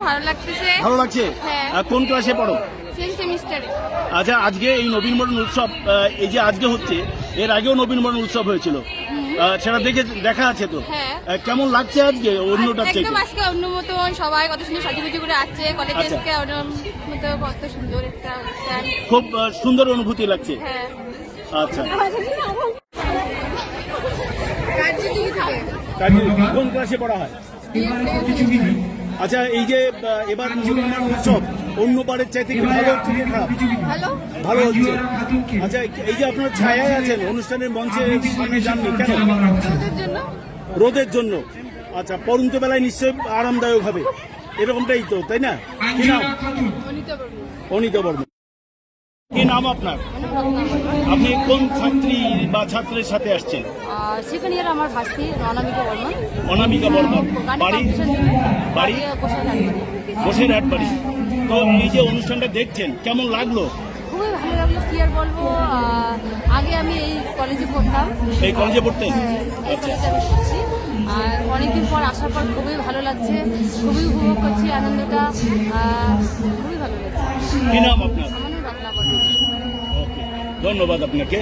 ভালো লাগতেছে। ভালো লাগছে? হ্যাঁ। কোন ক্লাসে পড়ো? সেমিস্টারে আচ্ছা আজকে এই নবীনবরণ উৎসব এই যে আজকে হচ্ছে এর আগেও নবীনবরণ উৎসব হয়েছিল। সেটা দেখে দেখা আছে তো? হ্যাঁ। কেমন লাগছে আজকে অন্যটার থেকে? আজকে অন্য মতন সবাই কত সুন্দর সাজুগুজু করে আসছে। কলেজ আচ্ছা। আজকে অন্য মতো কত সুন্দর একটা অনুষ্ঠান। খুব সুন্দর অনুভূতি লাগছে। হ্যাঁ। আচ্ছা। কোন ক্লাসে পড়া হয়? আচ্ছা এই যে এবার উৎসব অন্য বারের চাইতে কি ভালো হচ্ছে কি খারাপ? ভালো। হচ্ছে। আচ্ছা এই যে আপনার ছায়ায় আছেন অনুষ্ঠানের মঞ্চে সামনে যাননি কেন? রোদের জন্য। আচ্ছা পরন্ত বেলায় নিশ্চয়ই আরামদায়ক হবে। এরকমটাই তো তাই না? অনিতা বর্মা অনিতা বর্মন। কি নাম আপনার? আপনি কোন ছাত্রী বা ছাত্রের সাথে আসছেন? সেকেন্ড ইয়ার আমার ভাস্তি অনামিকা বর্মন। অনামিকা বর্মন। বাড়ি? বাড়ি? বসের হাট বাড়ি। তো এই যে অনুষ্ঠানটা দেখছেন কেমন লাগল? খুবই ভালো লাগল কি আর বলব আগে আমি এই কলেজে পড়তাম। এই কলেজে পড়তেন? হ্যাঁ, এই আচ্ছা। আর অনেকদিন পর আসার পর খুবই ভালো লাগছে খুবই উপভোগ করছি আনন্দটা খুবই ভালো লাগছে। কি নাম আপনার আমার নাম রত্না বর্মন ওকে ধন্যবাদ আপনাকে।